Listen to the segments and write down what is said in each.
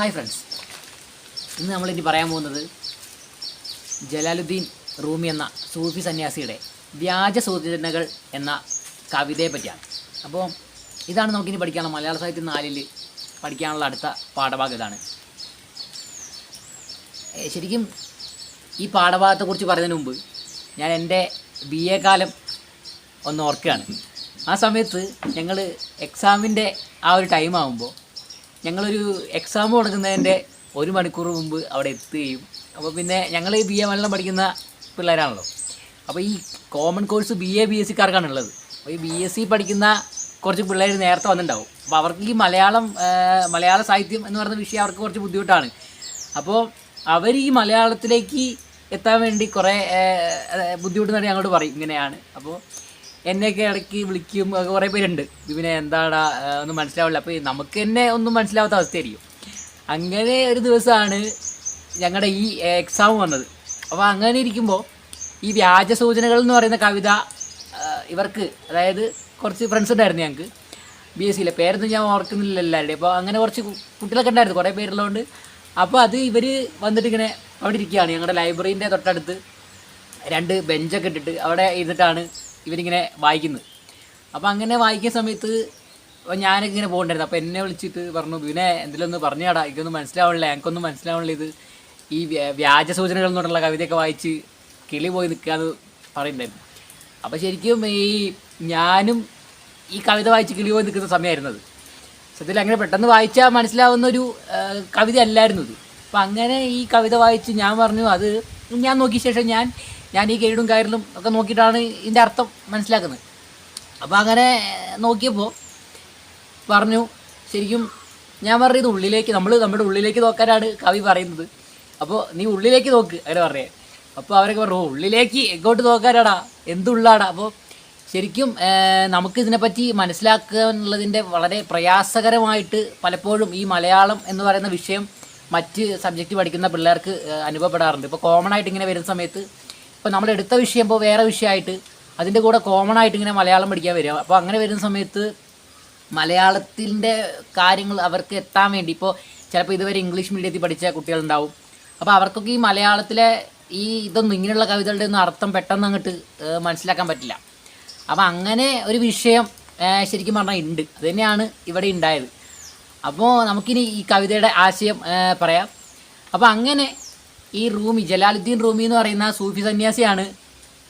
Hi friends ഇന്ന് നമ്മളിനി പറയാൻ പോകുന്നത് ജലാലുദ്ദീൻ റൂമി എന്ന സൂഫി സന്യാസിയുടെ വ്യാജ സൂചനകൾ എന്ന കവിതയെ പറ്റിയാണ്. അപ്പോൾ ഇതാണ് നമുക്കിനി പഠിക്കാനുള്ള മലയാള സാഹിത്യം നാലിൽ പഠിക്കാനുള്ള അടുത്ത പാഠഭാഗം ഇതാണ്. ശരിക്കും ഈ പാഠഭാഗത്തെക്കുറിച്ച് പറയുന്നതിന് മുമ്പ് ഞാൻ എന്റെ ബി എ കാലം ഒന്ന് ഓർക്കുകയാണ്. ആ സമയത്ത് ഞങ്ങൾ എക്സാമിന്റെ ആ ഒരു ടൈം ആകുമ്പോൾ ഞങ്ങളൊരു എക്സാം തുടങ്ങുന്നതിന്റെ ഒരു മണിക്കൂർ മുമ്പ് അവിടെ എത്തുകയും അപ്പോൾ പിന്നെ ഞങ്ങൾ ബി എ മലയാളം പഠിക്കുന്ന പിള്ളേരാണല്ലോ. അപ്പോൾ ഈ common course B A B S സിക്കാർക്കാണ് ഉള്ളത്. അപ്പോൾ ഈ ബി എസ് സി പഠിക്കുന്ന കുറച്ച് പിള്ളേർ നേരത്തെ വന്നിട്ടുണ്ടാവും. അപ്പോൾ അവർക്ക് ഈ മലയാളം മലയാള സാഹിത്യം എന്ന് പറയുന്ന വിഷയം അവർക്ക് കുറച്ച് ബുദ്ധിമുട്ടാണ്. അപ്പോൾ അവർ ഈ മലയാളത്തിലേക്ക് എത്താൻ വേണ്ടി കുറേ ബുദ്ധിമുട്ടെന്നാണ് ഞങ്ങളോട് പറയും. ഇങ്ങനെയാണ്. അപ്പോൾ എന്നെയൊക്കെ ഇടയ്ക്ക് വിളിക്കും കുറേ പേരുണ്ട്. ഇവനെ എന്താടാ ഒന്നും മനസ്സിലാവില്ല. അപ്പോൾ നമുക്ക് തന്നെ ഒന്നും മനസ്സിലാവാത്ത അവസ്ഥയായിരിക്കും. അങ്ങനെ ഒരു ദിവസമാണ് ഞങ്ങളുടെ ഈ എക്സാം വന്നത്. അപ്പോൾ അങ്ങനെ ഇരിക്കുമ്പോൾ ഈ വ്യാജ സൂചനകൾ എന്ന് പറയുന്ന കവിത ഇവർക്ക് അതായത് കുറച്ച് ഫ്രണ്ട്സ് ഉണ്ടായിരുന്നു ഞങ്ങൾക്ക് ബി എസ് സിയിലെ പേരൊന്നും ഞാൻ ഓർക്കുന്നില്ല എല്ലാവരുടെയും അപ്പോൾ അങ്ങനെ കുറച്ച് കുട്ടികളൊക്കെ ഉണ്ടായിരുന്നു കുറേ പേരുള്ളതുകൊണ്ട്. അപ്പോൾ അത് ഇവർ വന്നിട്ട് ഇങ്ങനെ അവിടെ ഇരിക്കുകയാണ്. ഞങ്ങളുടെ ലൈബ്രറീന്റെ തൊട്ടടുത്ത് രണ്ട് ബെഞ്ചൊക്കെ ഇട്ടിട്ട് അവിടെ ഇരുന്നിട്ടാണ് ഇവരിങ്ങനെ വായിക്കുന്നത്. അപ്പോൾ അങ്ങനെ വായിക്കുന്ന സമയത്ത് ഞാനൊക്കെ ഇങ്ങനെ പോകണ്ടായിരുന്നു. അപ്പോൾ എന്നെ വിളിച്ചിട്ട് പറഞ്ഞു പിന്നെ എന്തെങ്കിലും പറഞ്ഞാടാ എനിക്കൊന്നും മനസ്സിലാവണില്ല. എനിക്കൊന്നും മനസ്സിലാവണില്ല ഇത്. ഈ വ്യാജ സൂചനകൾ എന്നുള്ള കവിതയൊക്കെ വായിച്ച് കിളി പോയി നിൽക്കാന്ന് പറയുന്നുണ്ടായിരുന്നു. അപ്പോൾ ശരിക്കും ഈ ഞാനും ഈ കവിത വായിച്ച് കിളി പോയി നിൽക്കുന്ന സമയമായിരുന്നത്. സത്യത്തിൽ അങ്ങനെ പെട്ടെന്ന് വായിച്ചാൽ മനസ്സിലാവുന്ന ഒരു കവിത അല്ലായിരുന്നു ഇത്. അപ്പം അങ്ങനെ ഈ കവിത വായിച്ച് ഞാൻ പറഞ്ഞു അത് ഞാൻ നോക്കിയ ശേഷം ഞാൻ ഞാൻ ഈ ഗൈഡും കയറിലും ഒക്കെ നോക്കിയിട്ടാണ് ഇതിന്റെ അർത്ഥം മനസ്സിലാക്കുന്നത്. അപ്പോൾ അങ്ങനെ നോക്കിയപ്പോൾ പറഞ്ഞു ശരിക്കും ഞാൻ പറഞ്ഞത് ഉള്ളിലേക്ക് നമ്മൾ നമ്മുടെ ഉള്ളിലേക്ക് നോക്കാനാണ് കവി പറയുന്നത്. അപ്പോൾ നീ ഉള്ളിലേക്ക് നോക്ക് അങ്ങനെ പറഞ്ഞേ. അപ്പോൾ അവരൊക്കെ പറഞ്ഞു "ഓ, ഉള്ളിലേക്ക് എങ്ങോട്ട് നോക്കാനാടാ? എന്തുള്ളാടാ? അപ്പോൾ ശരിക്കും നമുക്ക് ഇതിനെപ്പറ്റി മനസ്സിലാക്കാനുള്ളതിന്റെ വളരെ പ്രയാസകരമായിട്ട് പലപ്പോഴും ഈ മലയാളം എന്ന് പറയുന്ന വിഷയം മറ്റ് സബ്ജക്റ്റ് പഠിക്കുന്ന പിള്ളേർക്ക് അനുഭവപ്പെടാറുണ്ട്. ഇപ്പോൾ കോമൺ ആയിട്ട് ഇങ്ങനെ വരുന്ന സമയത്ത് ഇപ്പോൾ നമ്മൾ എടുത്ത വിഷയം ഇപ്പോൾ വേറെ വിഷയമായിട്ട് അതിന്റെ കൂടെ കോമൺ ആയിട്ട് ഇങ്ങനെ മലയാളം പഠിക്കാൻ വരിക. അപ്പോൾ അങ്ങനെ വരുന്ന സമയത്ത് മലയാളത്തിന്റെ കാര്യങ്ങൾ അവർക്ക് എത്താൻ വേണ്ടി ഇപ്പോൾ ചിലപ്പോൾ ഇതുവരെ ഇംഗ്ലീഷ് മീഡിയത്തിൽ പഠിച്ച കുട്ടികളുണ്ടാവും. അപ്പോൾ അവർക്കൊക്കെ ഈ മലയാളത്തിലെ ഈ ഇതൊന്നും ഇങ്ങനെയുള്ള കവിതകളുടെ ഒന്നും അർത്ഥം പെട്ടെന്ന് അങ്ങോട്ട് മനസ്സിലാക്കാൻ പറ്റില്ല. അപ്പോൾ അങ്ങനെ ഒരു വിഷയം ശരിക്കും പറഞ്ഞാൽ ഉണ്ട് അത് തന്നെയാണ് ഇവിടെ ഉണ്ടായത് അപ്പോൾ നമുക്കിനി ഈ കവിതയുടെ ആശയം പറയാം. അപ്പോൾ അങ്ങനെ ഈ റൂമി ജലാലുദ്ദീൻ റൂമി എന്ന് പറയുന്ന സൂഫി സന്യാസിയാണ്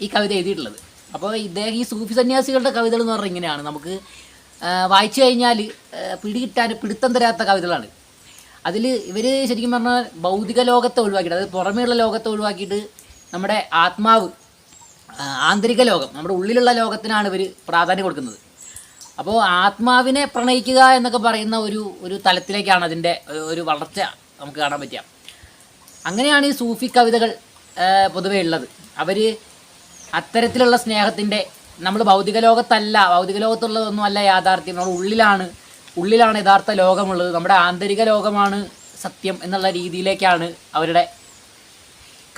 ഈ കവിത എഴുതിയിട്ടുള്ളത്. അപ്പോൾ ഇദ്ദേഹം ഈ സൂഫി സന്യാസികളുടെ കവിതകൾ എന്ന് പറഞ്ഞാൽ ഇങ്ങനെയാണ്. നമുക്ക് വായിച്ചു കഴിഞ്ഞാൽ പിടികിട്ടാൻ പിടുത്തം തരാത്ത കവിതകളാണ്. അതിൽ ഇവർ ശരിക്കും പറഞ്ഞാൽ ഭൗതിക ലോകത്തെ ഒഴിവാക്കിയിട്ട് അതായത് പുറമേയുള്ള ലോകത്തെ ഒഴിവാക്കിയിട്ട് നമ്മുടെ ആത്മാവ് ആന്തരിക ലോകം നമ്മുടെ ഉള്ളിലുള്ള ലോകത്തിനാണ് ഇവർ പ്രാധാന്യം കൊടുക്കുന്നത്. അപ്പോൾ ആത്മാവിനെ പ്രണയിക്കുക എന്നൊക്കെ പറയുന്ന ഒരു ഒരു തലത്തിലേക്കാണ് അതിന്റെ ഒരു- വളർച്ച നമുക്ക് കാണാൻ പറ്റുക. അങ്ങനെയാണ് ഈ സൂഫി കവിതകൾ പൊതുവെ ഉള്ളത്. അവർ അത്തരത്തിലുള്ള സ്നേഹത്തിന്റെ നമ്മൾ ഭൗതിക ലോകത്തല്ല ഭൗതിക ലോകത്തുള്ളതൊന്നും അല്ല യാഥാർത്ഥ്യം. നമ്മുടെ ഉള്ളിലാണ് ഉള്ളിലാണ് യഥാർത്ഥ ലോകമുള്ളത്. നമ്മുടെ ആന്തരിക ലോകമാണ് സത്യം എന്നുള്ള രീതിയിലേക്കാണ് അവരുടെ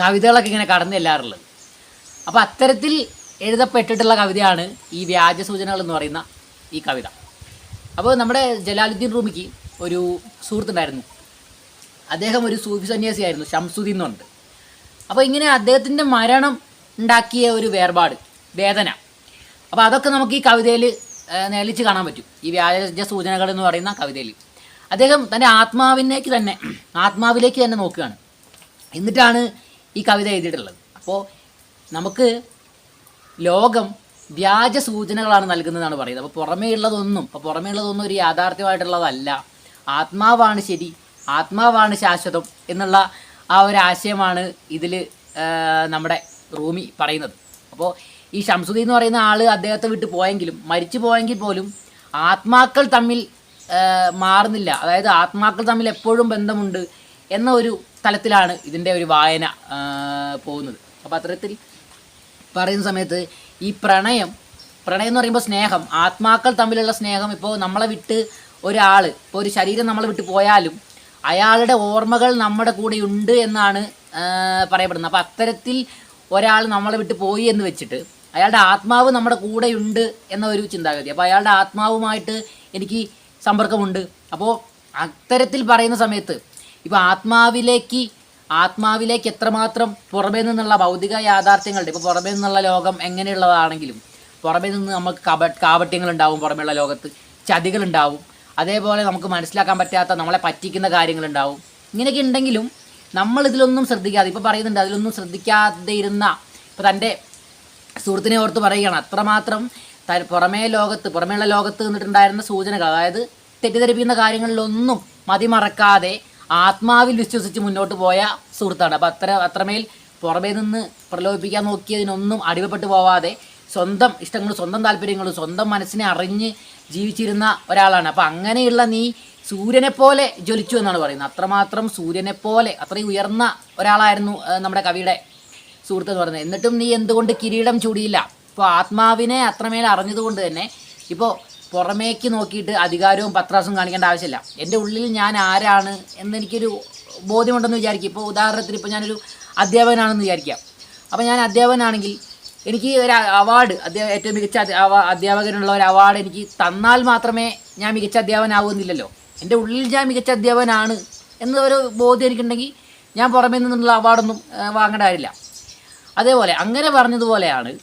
കവിതകളൊക്കെ ഇങ്ങനെ കടന്നു ചെല്ലാറുള്ളത്. അപ്പോൾ അത്തരത്തിൽ എഴുതപ്പെട്ടിട്ടുള്ള കവിതയാണ് ഈ വ്യാജ സൂചനകൾ എന്ന് പറയുന്ന ഈ കവിത. അപ്പോൾ നമ്മുടെ ജലാലുദ്ദീൻ റൂമിക്ക് ഒരു സുഹൃത്തുണ്ടായിരുന്നു. അദ്ദേഹം ഒരു സൂഫി സന്യാസിയായിരുന്നു ഷംസുദ്ദീൻ എന്നുണ്ട്. അപ്പോൾ ഇങ്ങനെ അദ്ദേഹത്തിന്റെ മരണം ഉണ്ടാക്കിയ ഒരു വേർപാട് വേദന. അപ്പോൾ അതൊക്കെ നമുക്ക് ഈ കവിതയിൽ നേലിച്ച് കാണാൻ പറ്റും. ഈ വ്യാജ സൂചനകൾ എന്ന് പറയുന്ന കവിതയിൽ. അദ്ദേഹം തന്റെ ആത്മാവിലേക്ക് തന്നെ ആത്മാവിലേക്ക് തന്നെ നോക്കുകയാണ്. എന്നിട്ടാണ് ഈ കവിത എഴുതിയിട്ടുള്ളത്. അപ്പോൾ നമുക്ക് ലോകം വ്യാജ സൂചനകളാണ് നൽകുന്നതെന്നാണ് പറയുന്നത്. അപ്പോൾ പുറമേ ഉള്ളതൊന്നും അപ്പോൾ പുറമേ ഉള്ളതൊന്നും ഒരു യാഥാർത്ഥ്യമായിട്ടുള്ളതല്ല. ആത്മാവാണ് ശരി ആത്മാവാണ് ശാശ്വതം എന്നുള്ള ആ ഒരു ആശയമാണ് ഇതിൽ നമ്മുടെ റൂമി പറയുന്നത്. അപ്പോൾ ഈ ഷംസുദി എന്ന് പറയുന്ന ആൾ അദ്ദേഹത്തെ വിട്ട് പോയെങ്കിലും മരിച്ചു പോയെങ്കിൽ പോലും ആത്മാക്കൾ തമ്മിൽ മാറുന്നില്ല. അതായത് ആത്മാക്കൾ തമ്മിൽ എപ്പോഴും ബന്ധമുണ്ട് എന്ന ഒരു തലത്തിലാണ് ഇതിന്റെ ഒരു വായന പോകുന്നത്. അപ്പോൾ അത്തരത്തിൽ പറയുന്ന സമയത്ത് ഈ പ്രണയം പ്രണയം എന്ന് പറയുമ്പോൾ സ്നേഹം. ആത്മാക്കൾ തമ്മിലുള്ള സ്നേഹം ഇപ്പോൾ നമ്മളെ വിട്ട് ഒരാൾ ഇപ്പോൾ ഒരു ശരീരം നമ്മളെ വിട്ട് പോയാലും അയാളുടെ ഓർമ്മകൾ നമ്മുടെ കൂടെ ഉണ്ട് എന്നാണ് പറയപ്പെടുന്നത്. അപ്പോൾ അത്തരത്തിൽ ഒരാൾ നമ്മളെ വിട്ട് പോയി എന്ന് വെച്ചിട്ട് അയാളുടെ ആത്മാവ് നമ്മുടെ കൂടെ ഉണ്ട് എന്ന ഒരു ചിന്താഗതി. അപ്പോൾ അയാളുടെ ആത്മാവുമായിട്ട് എനിക്ക് സമ്പർക്കമുണ്ട്. അപ്പോൾ അത്തരത്തിൽ പറയുന്ന സമയത്ത് ഇപ്പോൾ ആത്മാവിലേക്ക് ആത്മാവിലേക്ക് എത്രമാത്രം പുറമേ നിന്നുള്ള ഭൗതിക യാഥാർത്ഥ്യങ്ങളുണ്ട് ഇപ്പോൾ പുറമേ നിന്നുള്ള ലോകം എങ്ങനെയുള്ളതാണെങ്കിലും പുറമേ നിന്ന് നമുക്ക് കപ കാപട്യങ്ങളുണ്ടാവും പുറമേയുള്ള ലോകത്ത് ചതികളുണ്ടാവും. അതേപോലെ നമുക്ക് മനസ്സിലാക്കാൻ പറ്റാത്ത നമ്മളെ പറ്റിക്കുന്ന കാര്യങ്ങളുണ്ടാവും. ഇങ്ങനെയൊക്കെ ഉണ്ടെങ്കിലും നമ്മൾ ഇതിലൊന്നും ശ്രദ്ധിക്കാതെ ഇപ്പോൾ പറയുന്നുണ്ട് അതിലൊന്നും ശ്രദ്ധിക്കാതെ ഇരുന്ന ഇപ്പോൾ തന്റെ സുഹൃത്തിനെ ഓർത്ത് പറയുകയാണ് അത്രമാത്രം പുറമേ ലോകത്ത് പുറമേയുള്ള ലോകത്ത് നിന്നിട്ടുണ്ടായിരുന്ന സൂചനകൾ അതായത് തെറ്റിദ്ധരിപ്പിക്കുന്ന കാര്യങ്ങളിലൊന്നും മതിമറക്കാതെ ആത്മാവിൽ വിശ്വസിച്ച് മുന്നോട്ട് പോയ സുഹൃത്താണ്. അപ്പോൾ അത്ര അത്രമേൽ പുറമേ നിന്ന് പ്രലോഭിപ്പിക്കാൻ നോക്കിയതിനൊന്നും അടിമപ്പെട്ടു പോവാതെ സ്വന്തം ഇഷ്ടങ്ങളും സ്വന്തം താല്പര്യങ്ങളും സ്വന്തം മനസ്സിനെ അറിഞ്ഞ് ജീവിച്ചിരുന്ന ഒരാളാണ്. അപ്പോൾ അങ്ങനെയുള്ള നീ സൂര്യനെ പോലെ ജ്വലിച്ചു എന്നാണ് പറയുന്നത്. അത്രമാത്രം സൂര്യനെ പോലെ അത്രയും ഉയർന്ന ഒരാളായിരുന്നു നമ്മുടെ കവിയുടെ സുഹൃത്ത് എന്ന് പറയുന്നത്. എന്നിട്ടും നീ എന്തുകൊണ്ട് കിരീടം ചൂടിയില്ല? ഇപ്പോൾ ആത്മാവിനെ അത്രമേൽ അറിഞ്ഞതുകൊണ്ട് തന്നെ ഇപ്പോൾ പുറമേക്ക് നോക്കിയിട്ട് അധികാരവും പത്രാസും കാണിക്കേണ്ട ആവശ്യമില്ല. എന്റെ ഉള്ളിൽ ഞാൻ ആരാണ് എന്നെനിക്കൊരു ബോധ്യമുണ്ടെന്ന് വിചാരിക്കും. ഇപ്പോൾ ഉദാഹരണത്തിന് ഇപ്പോൾ ഞാനൊരു അധ്യാപകനാണെന്ന് വിചാരിക്കാം. അപ്പോൾ ഞാൻ അധ്യാപകനാണെങ്കിൽ എനിക്ക് ഒരു അവാർഡ് അദ്ദേഹം ഏറ്റവും മികച്ച അധ്യ- അധ്യാപകനുള്ള ഒരു അവാർഡ് എനിക്ക് തന്നാൽ മാത്രമേ ഞാൻ മികച്ച അധ്യാപകനാവുന്നില്ലല്ലോ. എന്റെ ഉള്ളിൽ ഞാൻ മികച്ച അധ്യാപകനാണ് എന്നൊരു ബോധ്യം എനിക്കുണ്ടെങ്കിൽ ഞാൻ പുറമേ നിന്നുള്ള അവാർഡൊന്നും വാങ്ങേണ്ട കാര്യമില്ല. അതേപോലെ അങ്ങനെ പറഞ്ഞതുപോലെയാണ്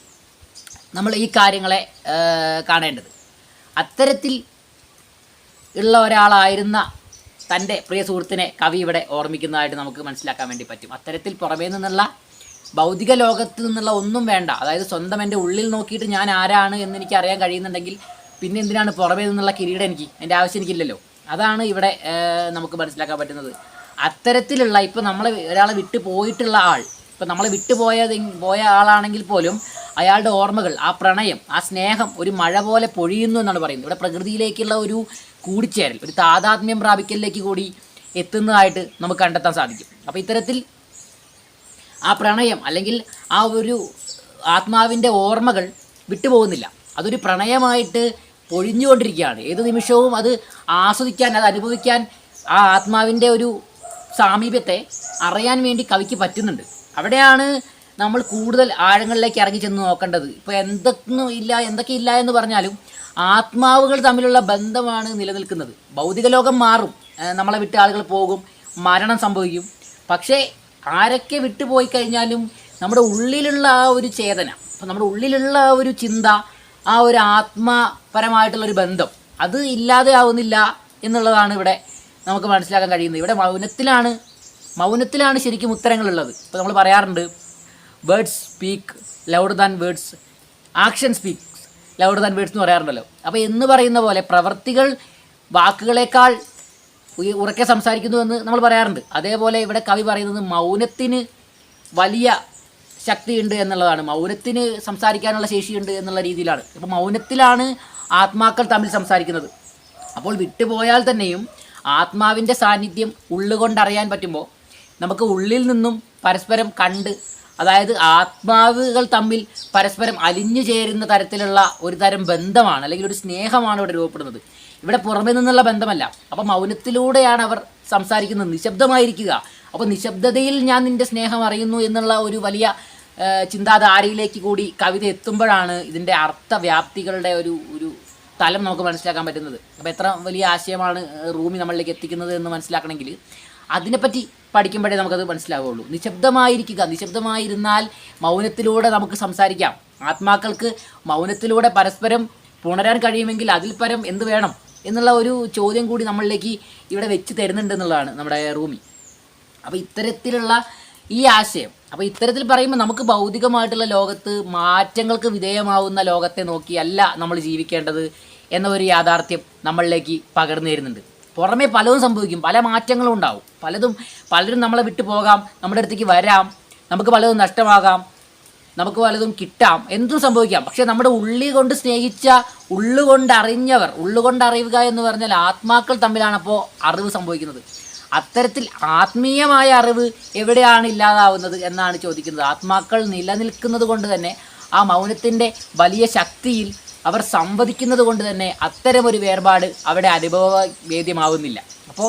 നമ്മൾ ഈ കാര്യങ്ങളെ കാണേണ്ടത്. അത്തരത്തിൽ ഉള്ള ഒരാളായിരുന്ന തന്റെ പ്രിയ സുഹൃത്തിനെ കവി ഇവിടെ ഓർമ്മിക്കുന്നതായിട്ട് നമുക്ക് മനസ്സിലാക്കാൻ വേണ്ടി പറ്റും. അത്തരത്തിൽ പുറമേ നിന്നുള്ള ഭൗതിക ലോകത്ത് നിന്നുള്ള ഒന്നും വേണ്ട. അതായത് സ്വന്തം എന്റെ ഉള്ളിൽ നോക്കിയിട്ട് ഞാൻ ആരാണ് എന്ന് എനിക്ക് അറിയാൻ കഴിയുന്നുണ്ടെങ്കിൽ പിന്നെ എന്തിനാണ് പുറമേ നിന്നുള്ള കിരീടം എനിക്ക് എന്റെ ആവശ്യം എനിക്കില്ലല്ലോ. അതാണ് ഇവിടെ നമുക്ക് മനസ്സിലാക്കാൻ പറ്റുന്നത്. അത്തരത്തിലുള്ള ഇപ്പോൾ നമ്മൾ ഒരാളെ വിട്ടു പോയിട്ടുള്ള ആൾ ഇപ്പം നമ്മളെ വിട്ടുപോയ പോയ ആളാണെങ്കിൽ പോലും അയാളുടെ ഓർമ്മകൾ ആ പ്രണയം ആ സ്നേഹം ഒരു മഴ പോലെ പൊഴിയുന്നു എന്നാണ് പറയുന്നത്. ഇവിടെ പ്രകൃതിയിലേക്കുള്ള ഒരു കൂടിച്ചേരൽ ഒരു താതാത്മ്യം പ്രാപിക്കലിലേക്ക് കൂടി എത്തുന്നതായിട്ട് നമുക്ക് കണ്ടെത്താൻ സാധിക്കും. അപ്പോൾ ഇത്തരത്തിൽ ആ പ്രണയം അല്ലെങ്കിൽ ആ ഒരു ആത്മാവിന്റെ ഓർമ്മകൾ വിട്ടുപോകുന്നില്ല. അതൊരു പ്രണയമായിട്ട് പൊഴിഞ്ഞുകൊണ്ടിരിക്കുകയാണ്. ഏത് നിമിഷവും അത് ആസ്വദിക്കാൻ അത് അനുഭവിക്കാൻ ആ ആത്മാവിന്റെ ഒരു സാമീപ്യത്തെ അറിയാൻ വേണ്ടി കവിക്ക് പറ്റുന്നുണ്ട്. അവിടെയാണ് നമ്മൾ കൂടുതൽ ആഴങ്ങളിലേക്ക് ഇറങ്ങി ചെന്ന് നോക്കേണ്ടത്. ഇപ്പോൾ എന്തൊന്നും ഇല്ല എന്തൊക്കെ ഇല്ല എന്ന് പറഞ്ഞാലും ആത്മാവുകൾ തമ്മിലുള്ള ബന്ധമാണ് നിലനിൽക്കുന്നത്. ഭൗതിക ലോകം മാറും നമ്മളെ വിട്ട് ആളുകൾ പോകും മരണം സംഭവിക്കും. പക്ഷേ ആരൊക്കെ വിട്ടുപോയി കഴിഞ്ഞാലും നമ്മുടെ ഉള്ളിലുള്ള ആ ഒരു ചേതന അപ്പം നമ്മുടെ ഉള്ളിലുള്ള ആ ഒരു ചിന്ത ആ ഒരു ആത്മപരമായിട്ടുള്ള ഒരു ബന്ധം അത് ഇല്ലാതെ ആവുന്നില്ല എന്നുള്ളതാണ് ഇവിടെ നമുക്ക് മനസ്സിലാക്കാൻ കഴിയുന്നത്. ഇവിടെ മൗനത്തിലാണ് മൗനത്തിലാണ് ശരിക്കും ഉത്തരങ്ങളുള്ളത്. ഇപ്പോൾ നമ്മൾ പറയാറുണ്ട് words speak louder than words action speak louder than words എന്ന് പറയാറുണ്ടല്ലോ. അപ്പോൾ എന്ന് പറയുന്ന പോലെ പ്രവർത്തികൾ വാക്കുകളേക്കാൾ ഉറക്കെ സംസാരിക്കുന്നു എന്ന് നമ്മൾ പറയാറുണ്ട്. അതേപോലെ ഇവിടെ കവി പറയുന്നത് മൗനത്തിന് വലിയ ശക്തിയുണ്ട് എന്നുള്ളതാണ്. മൗനത്തിന് സംസാരിക്കാനുള്ള ശേഷിയുണ്ട് എന്നുള്ള രീതിയിലാണ്. ഇപ്പോൾ മൗനത്തിലാണ് ആത്മാക്കൾ തമ്മിൽ സംസാരിക്കുന്നത്. അപ്പോൾ വിട്ടുപോയാൽ തന്നെയും ആത്മാവിന്റെ സാന്നിധ്യം ഉള്ളുകൊണ്ടറിയാൻ പറ്റുമ്പോൾ നമുക്ക് ഉള്ളിൽ നിന്നും പരസ്പരം കണ്ട് അതായത് ആത്മാവുകൾ തമ്മിൽ പരസ്പരം അലിഞ്ഞു ചേരുന്ന തരത്തിലുള്ള ഒരു തരം ബന്ധമാണ് അല്ലെങ്കിൽ ഒരു സ്നേഹമാണ് ഇവിടെ രൂപപ്പെടുന്നത്. ഇവിടെ പുറമെ നിന്നുള്ള ബന്ധമല്ല. അപ്പം മൗനത്തിലൂടെയാണ് അവർ സംസാരിക്കുന്നത്. നിശബ്ദമായിരിക്കുക. അപ്പോൾ നിശബ്ദതയിൽ ഞാൻ നിന്റെ സ്നേഹം അറിയുന്നു എന്നുള്ള ഒരു വലിയ ചിന്താധാരയിലേക്ക് കൂടി കവിത എത്തുമ്പോഴാണ് ഇതിന്റെ അർത്ഥവ്യാപ്തികളുടെ ഒരു ഒരു തലം നമുക്ക് മനസ്സിലാക്കാൻ പറ്റുന്നത്. അപ്പോൾ എത്ര വലിയ ആശയമാണ് റൂമി നമ്മളിലേക്ക് എത്തിക്കുന്നത് എന്ന് മനസ്സിലാക്കണമെങ്കിൽ അതിനെപ്പറ്റി പഠിക്കുമ്പോഴേ നമുക്കത് മനസ്സിലാവുള്ളൂ. നിശബ്ദമായിരിക്കുക. നിശബ്ദമായിരുന്നാൽ മൗനത്തിലൂടെ നമുക്ക് സംസാരിക്കാം. ആത്മാക്കൾക്ക് മൗനത്തിലൂടെ പരസ്പരം പുണരാൻ കഴിയുമെങ്കിൽ അതിൽ പരം എന്ത് വേണം? എന്നുള്ള ഒരു ചോദ്യം കൂടി നമ്മളിലേക്ക് ഇവിടെ വെച്ച് തരുന്നുണ്ട് എന്നുള്ളതാണ് നമ്മുടെ റൂമി. അപ്പോൾ ഇത്തരത്തിലുള്ള ഈ ആശയം അപ്പോൾ ഇത്തരത്തിൽ പറയുമ്പോൾ നമുക്ക് ഭൗതികമായിട്ടുള്ള ലോകത്ത് മാറ്റങ്ങൾക്ക് വിധേയമാവുന്ന ലോകത്തെ നോക്കിയല്ല നമ്മൾ ജീവിക്കേണ്ടത് എന്ന ഒരു യാഥാർത്ഥ്യം നമ്മളിലേക്ക് പകർന്നു തരുന്നുണ്ട്. പുറമേ പലതും സംഭവിക്കും പല മാറ്റങ്ങളും ഉണ്ടാവും. പലതും പലരും നമ്മളെ വിട്ടു പോകാം നമ്മുടെ അടുത്തേക്ക് വരാം നമുക്ക് പലതും നഷ്ടമാകാം. നമുക്ക് പലതും കിട്ടാം. എന്തും സംഭവിക്കാം. പക്ഷെ നമ്മുടെ ഉള്ളി കൊണ്ട് സ്നേഹിച്ച ഉള്ളുകൊണ്ട് അറിഞ്ഞവർ ഉള്ളുകൊണ്ട് അറിയുക എന്ന് പറഞ്ഞാൽ ആത്മാക്കൾ തമ്മിലാണ് അപ്പോൾ അറിവ് സംഭവിക്കുന്നത്. അത്തരത്തിൽ ആത്മീയമായ അറിവ് എവിടെയാണ് ഇല്ലാതാവുന്നത് എന്നാണ് ചോദിക്കുന്നത്. ആത്മാക്കൾ നിലനിൽക്കുന്നത് കൊണ്ട് തന്നെ ആ മൗനത്തിന്റെ വലിയ ശക്തിയിൽ അവർ സംവദിക്കുന്നത് കൊണ്ട് തന്നെ അത്തരമൊരു വേർപാട് അവിടെ അനുഭവവേദ്യമാവുന്നില്ല അപ്പോൾ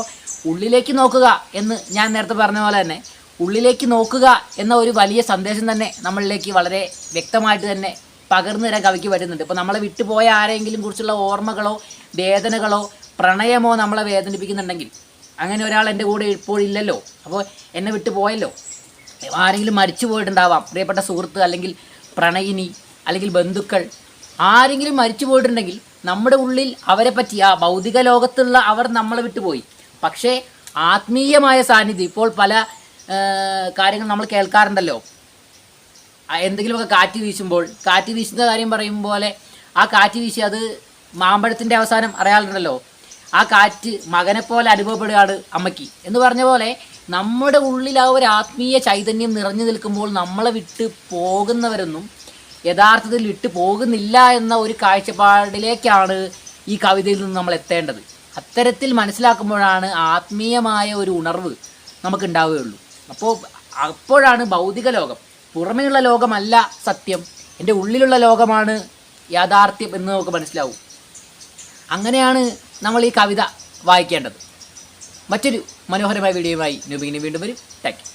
ഉള്ളിലേക്ക് നോക്കുക എന്ന് ഞാൻ നേരത്തെ പറഞ്ഞ പോലെ തന്നെ ഉള്ളിലേക്ക് നോക്കുക എന്ന ഒരു വലിയ സന്ദേശം തന്നെ നമ്മളിലേക്ക് വളരെ വ്യക്തമായിട്ട് തന്നെ പകർന്നു തരാൻ കവിക്ക് വരുന്നുണ്ട് ഇപ്പോൾ നമ്മളെ വിട്ടുപോയ ആരെങ്കിലും കുറിച്ചുള്ള ഓർമ്മകളോ വേദനകളോ പ്രണയമോ നമ്മളെ വേദനിപ്പിക്കുന്നുണ്ടെങ്കിൽ അങ്ങനെ ഒരാൾ എന്റെ കൂടെ ഇപ്പോൾ ഇല്ലല്ലോ അപ്പോൾ എന്നെ വിട്ടു പോയല്ലോ ആരെങ്കിലും മരിച്ചു പോയിട്ടുണ്ടാവാം. പ്രിയപ്പെട്ട സുഹൃത്ത് അല്ലെങ്കിൽ പ്രണയിനി അല്ലെങ്കിൽ ബന്ധുക്കൾ ആരെങ്കിലും മരിച്ചു പോയിട്ടുണ്ടെങ്കിൽ നമ്മുടെ ഉള്ളിൽ അവരെ പറ്റി ആ ഭൗതിക ലോകത്തുള്ള അവർ നമ്മളെ വിട്ടുപോയി. പക്ഷേ ആത്മീയമായ സാന്നിധ്യം ഇപ്പോൾ പല കാര്യങ്ങൾ നമ്മൾ കേൾക്കാറുണ്ടല്ലോ. എന്തെങ്കിലുമൊക്കെ കാറ്റ് വീശുമ്പോൾ കാറ്റ് വീശുന്ന കാര്യം പറയും പോലെ ആ കാറ്റ് വീശി അത് മാമ്പഴത്തിന്റെ അവസാനം അറിയാറുണ്ടല്ലോ. ആ കാറ്റ് മകനെ പോലെ അനുഭവപ്പെടുകയാണ് അമ്മയ്ക്ക്. എന്ന് പറഞ്ഞ പോലെ നമ്മുടെ ഉള്ളിൽ ആ ഒരു ആത്മീയ ചൈതന്യം നിറഞ്ഞു നിൽക്കുമ്പോൾ നമ്മളെ വിട്ട് പോകുന്നവരൊന്നും യഥാർത്ഥത്തിൽ വിട്ടു പോകുന്നില്ല എന്ന ഒരു കാഴ്ചപ്പാടിലേക്കാണ് ഈ കവിതയിൽ നിന്ന് നമ്മൾ എത്തേണ്ടത്. അത്തരത്തിൽ മനസ്സിലാക്കുമ്പോഴാണ് ആത്മീയമായ ഒരു ഉണർവ് നമുക്ക് ഉണ്ടാവുകയുള്ളൂ അപ്പോൾ അപ്പോഴാണ് ഭൗതിക ലോകം. പുറമെയുള്ള ലോകമല്ല സത്യം. എന്റെ ഉള്ളിലുള്ള ലോകമാണ് യാഥാർത്ഥ്യം എന്ന് നമുക്ക് മനസ്സിലാവും. അങ്ങനെയാണ് നമ്മൾ ഈ കവിത വായിക്കേണ്ടത്. മറ്റൊരു മനോഹരമായ വീഡിയോയുമായി നൂബിങ്ങിന് വീണ്ടും വരും. താങ്ക്